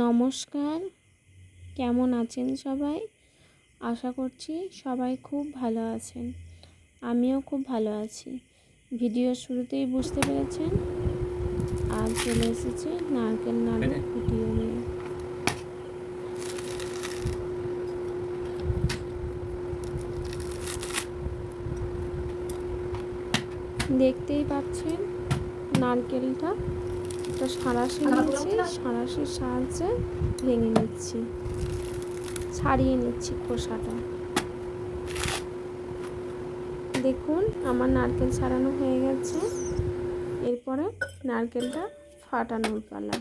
নমস্কার। কেমন আছেন সবাই? আশা করছি সবাই খুব ভালো আছেন। আমিও খুব ভালো আছি। ভিডিও শুরুতেই বুঝতে পেরেছেন? আর চলে এসেছে নারকেল নাড়ু ভিডিও নিয়ে। দেখতেই পাচ্ছেন নারকেলটা? একটা সাঁড়াশি নিচ্ছি, সাঁড়াশির সাহায্যে ভেঙে নিচ্ছি। ছাড়িয়ে নিচ্ছি খোসাটা। দেখুন, আমার নারকেল ছাড়ানো হয়ে গেছে। এরপরে নারকেলটা ফাটানোর পালা।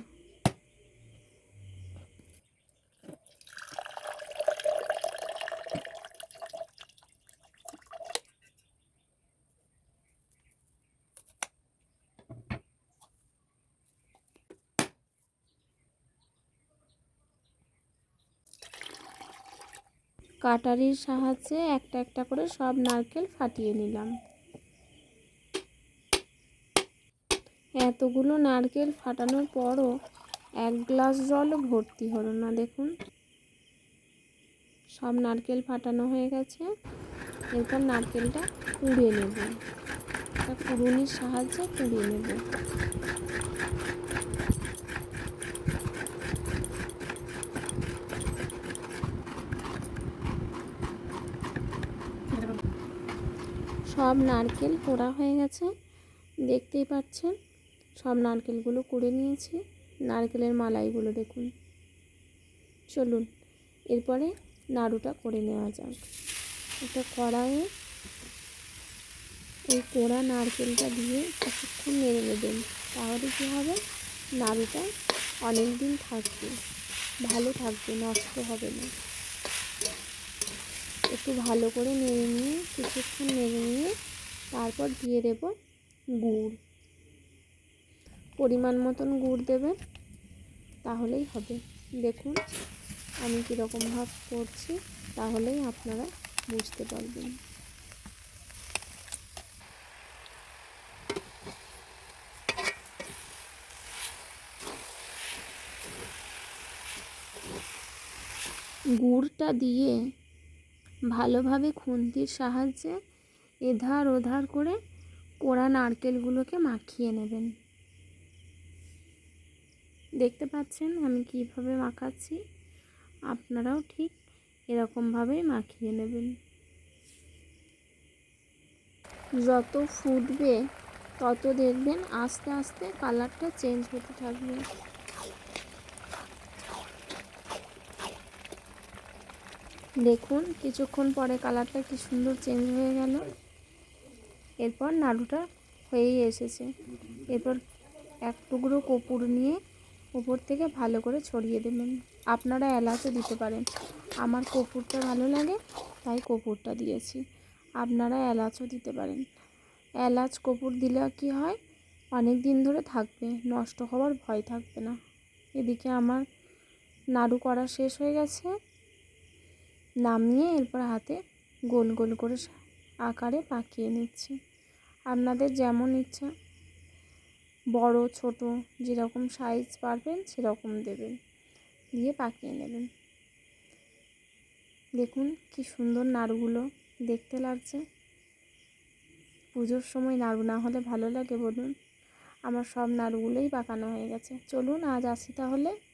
কাটারির সাহায্যে একটা একটা করে সব নারকেল ফাটিয়ে নিলাম। এতগুলো নারকেল ফাটানোর পরও এক গ্লাস জলও ভর্তি হলো না, দেখুন। সব নারকেল ফাটানো হয়ে গেছে। এরপর নারকেলটা কুড়ে নেব। কুড়ুনির সাহায্যে কুড়িয়ে নেব। সব নারকেল পোড়া হয়ে গেছে। দেখতেই পাচ্ছেন, সব নারকেলগুলো কুড়ে নিয়েছি। নারকেলের মালাইগুলো দেখুন। চলুন, এরপরে নাড়ুটা করে নেওয়া যাক। একটা কড়াইয়ে এই পোড়া নারকেলটা দিয়ে কিছুক্ষণ নেড়ে নেবেন। তাহলে কী হবে? নাড়ুটা অনেক দিন থাকবে। ভালো থাকবে, নষ্ট হবে না। একটু ভালো করে নেড়ে নিয়ে, কিছুক্ষণ নেড়ে নিয়ে তারপর দিয়ে দেব গুড়। পরিমাণ মতন গুড় দেবেন, তাহলেই হবে। দেখুন আমি কীরকম ভাব করছি, তাহলেই আপনারা বুঝতে পারবেন। গুড়টা দিয়ে ভালোভাবে খুন্তির সাহায্যে এধার ওধার করে কোড়া নারকেলগুলোকে মাখিয়ে নেবেন। দেখতে পাচ্ছেন আমি কীভাবে মাখাচ্ছি? আপনারাও ঠিক এরকমভাবেই মাখিয়ে নেবেন। যত ফুটবে, তত দেখবেন আস্তে আস্তে কালারটা চেঞ্জ হতে থাকবে। দেখুন, কিছুক্ষণ পরে কালারটা কি সুন্দর চেঞ্জ হয়ে গেল। এরপর নাড়ুটা হয়েই এসেছে। এরপর এক টুকরো কপুর নিয়ে উপর থেকে ভালো করে ছড়িয়ে দেবেন। আপনারা এলাচও দিতে পারেন। আমার কপুরটা ভালো লাগে, তাই কপুরটা দিয়েছি। আপনারা এলাচও দিতে পারেন। এলাচ কপুর দিলে কি হয়, অনেক দিন ধরে থাকবে, নষ্ট হওয়ার ভয় থাকবে না। এদিকে আমার নাড়ু করা শেষ হয়ে গেছে। নামিয়ে এরপর হাতে গোল গোল করে আকারে পাকিয়ে নিচ্ছি। আপনাদের যেমন ইচ্ছা। বড়, ছোট, যেরকম সাইজ পারবেন সেরকম দেবেন। দিয়ে পাকিয়ে নেবেন। দেখুন কি সুন্দর নাড়ুগুলো দেখতে লাগছে। পুজোর সময় নাড়ু না হলে ভালো লাগে বলুন। আমার সব নাড়ুগুলোই পাকানো হয়ে গেছে। চলুন আজ আসি তাহলে।